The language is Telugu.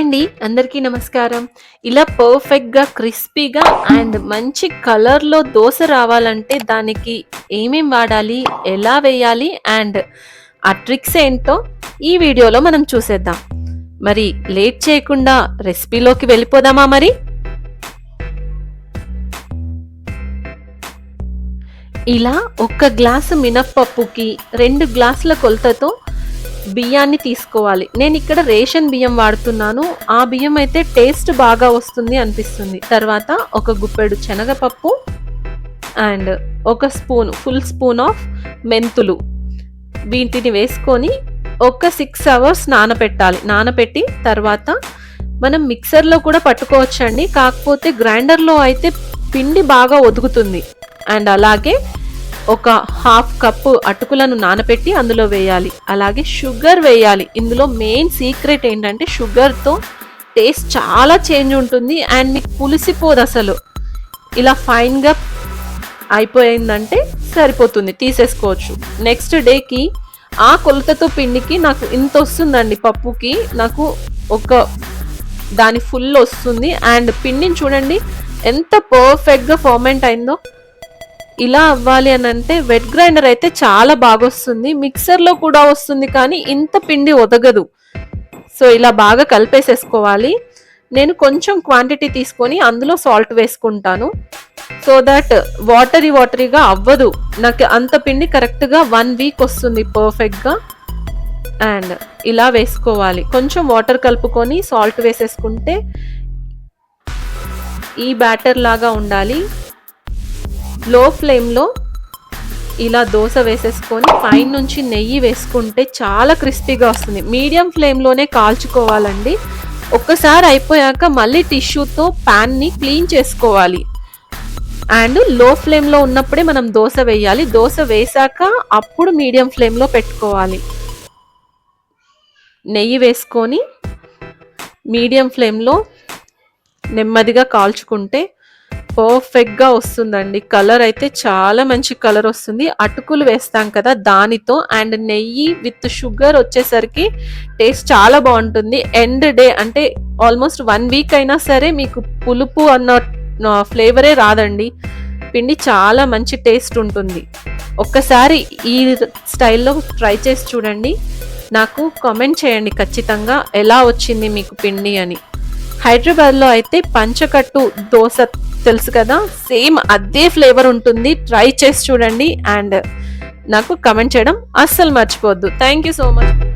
హాయ్ అండి అందరికీ నమస్కారం. ఇలా పర్ఫెక్ట్గా క్రిస్పీగా అండ్ మంచి కలర్లో దోశ రావాలంటే దానికి ఏమేం వాడాలి ఎలా వేయాలి అండ్ ఆ ట్రిక్స్ ఏంటో ఈ వీడియోలో మనం చూసేద్దాం. మరి లేట్ చేయకుండా రెసిపీలోకి వెళ్ళిపోదామా మరి? ఇలా ఒక్క గ్లాసు మినప్పప్పుకి రెండు గ్లాసుల కొలతతో బియ్యాన్ని తీసుకోవాలి. నేను ఇక్కడ రేషన్ బియ్యం వాడుతున్నాను. ఆ బియ్యం అయితే టేస్ట్ బాగా వస్తుంది అనిపిస్తుంది. తర్వాత ఒక గుప్పెడు శనగపప్పు అండ్ ఒక స్పూన్ ఫుల్ స్పూన్ ఆఫ్ మెంతులు. వీటిని వేసుకొని ఒక సిక్స్ అవర్స్ నానపెట్టాలి. నానపెట్టి తర్వాత మనం మిక్సర్లో కూడా పట్టుకోవచ్చండి. కాకపోతే గ్రైండర్లో అయితే పిండి బాగా ఒదుగుతుంది. అండ్ అలాగే ఒక హాఫ్ కప్పు అటుకులను నానపెట్టి అందులో వేయాలి. అలాగే షుగర్ వేయాలి. ఇందులో మెయిన్ సీక్రెట్ ఏంటంటే షుగర్తో టేస్ట్ చాలా చేంజ్ ఉంటుంది అండ్ మీకు పులిసిపోదు అసలు. ఇలా ఫైన్గా అయిపోయిందంటే సరిపోతుంది తీసేసుకోవచ్చు. నెక్స్ట్ డేకి ఆ కొలతతో పిండికి నాకు ఇంత వస్తుందండి పప్పుకి. నాకు ఒక దాని ఫుల్ వస్తుంది. అండ్ పిండిని చూడండి ఎంత పర్ఫెక్ట్గా ఫార్మెంట్ అయిందో. ఇలా అవ్వాలి అని అంటే వెట్ గ్రైండర్ అయితే చాలా బాగా వస్తుంది మిక్సర్లో కూడా వస్తుంది కానీ ఇంత పిండి ఒదగదు. సో ఇలా బాగా కలిపేసేసుకోవాలి. నేను కొంచెం క్వాంటిటీ తీసుకొని అందులో సాల్ట్ వేసుకుంటాను. సో దట్ వాటరీ వాటరీగా అవ్వదు. నాకు అంత పిండి కరెక్ట్గా వన్ వీక్ వస్తుంది పర్ఫెక్ట్గా అండ్ ఇలా వేసుకోవాలి. కొంచెం వాటర్ కలుపుకొని సాల్ట్ వేసేసుకుంటే ఈ బ్యాటర్ లాగా ఉండాలి. లో ఫ్లేమ్లో ఇలా దోశ వేసేసుకొని పైన నుంచి నెయ్యి వేసుకుంటే చాలా క్రిస్పీగా వస్తుంది. మీడియం ఫ్లేమ్లోనే కాల్చుకోవాలండి. ఒక్కసారి అయిపోయాక మళ్ళీ టిష్యూతో ప్యాన్ని క్లీన్ చేసుకోవాలి. అండ్లో ఫ్లేమ్లో ఉన్నప్పుడే మనం దోశ వేయాలి. దోశ వేసాక అప్పుడు మీడియం ఫ్లేమ్లో పెట్టుకోవాలి. నెయ్యి వేసుకొని మీడియం ఫ్లేమ్లో నెమ్మదిగా కాల్చుకుంటే పర్ఫెక్ట్గా వస్తుందండి. కలర్ అయితే చాలా మంచి కలర్ వస్తుంది. అటుకులు వేస్తాం కదా దానితో. అండ్ నెయ్యి విత్ షుగర్ వచ్చేసరికి టేస్ట్ చాలా బాగుంటుంది. ఎండ్ డే అంటే ఆల్మోస్ట్ వన్ వీక్ అయినా సరే మీకు పులుపు అన్న ఫ్లేవరే రాదండి. పిండి చాలా మంచి టేస్ట్ ఉంటుంది. ఒక్కసారి ఈ స్టైల్లో ట్రై చేసి చూడండి. నాకు కామెంట్ చేయండి ఖచ్చితంగా ఎలా వచ్చింది మీకు పిండి అని. హైదరాబాద్లో అయితే పంచకట్టు దోశ తెలుసు కదా? సేమ్ అదే ఫ్లేవర్ ఉంటుంది. ట్రై చేసి చూడండి. అండ్ నాకు కమెంట్ చేయడం అస్సలు మర్చిపోవద్దు. Thank you so much